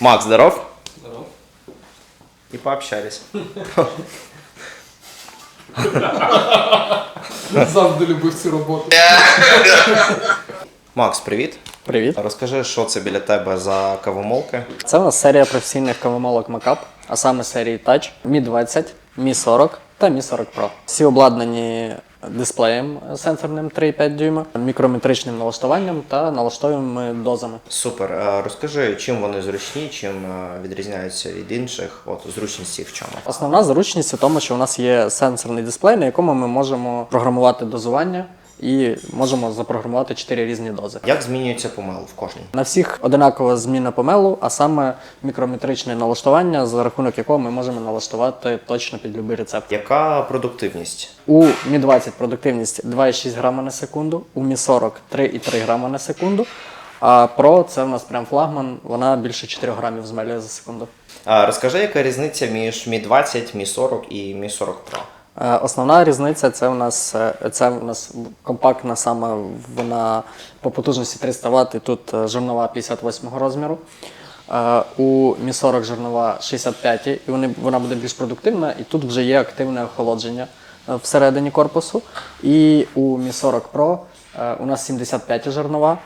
Макс, здоров? Здорово. И пообщались. Завжди любив цю роботу. Макс, привіт. Привіт. Розкажи, що це біля тебе за кавомолки? Це у нас серія професійних кавомолок Макап, а саме серії Touch, Mi 20, Mi 40 та Mi 40 Pro. Всі обладнані дисплеєм сенсорним 3,5 дюйма, мікрометричним налаштуванням та налаштовими дозами. Супер. Розкажи, чим вони зручні, чим відрізняються від інших? От зручність в чому? Основна зручність у тому, що у нас є сенсорний дисплей, на якому ми можемо програмувати дозування і можемо запрограмувати 4 різні дози. Як змінюється помел в кожній? На всіх одинакова зміна помелу, а саме мікрометричне налаштування, за рахунок якого ми можемо налаштувати точно під будь-який рецепт. Яка продуктивність? У Мі 20 продуктивність 2,6 грама на секунду, у Мі 40 3,3 грама на секунду. А Pro це в нас прям флагман, вона більше 4 грамів змелює за секунду. А, розкажи, яка різниця між Mi 20, Mi 40 і Mi 40 Pro? Е, Основна різниця це у нас е, це у нас компактна саме вона по потужності 300 Вт, і тут е, жирнова 58 розміру. У Мі 40 жирнова 65, і вони, вона буде більш продуктивна, і тут вже є активне охолодження всередині корпусу. І у Мі 40 Pro у нас 75 жирнова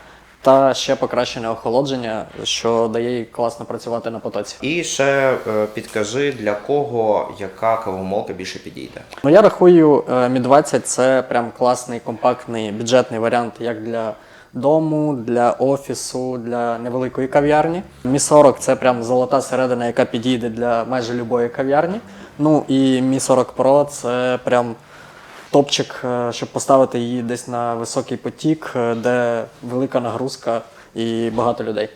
та ще покращене охолодження, що дає їй класно працювати на потоці. І ще е, підкажи, для кого яка кавомолка більше підійде. Ну, я рахую, е, Mi 20 це прям класний, компактний, бюджетний варіант як для дому, для офісу, для невеликої кав'ярні. Mi 40 це прям золота середина, яка підійде для майже любої кав'ярні. Ну і Mi 40 Pro це прям топчик, е, щоб поставити її десь на високий потік, е, де велика нагрузка і багато людей.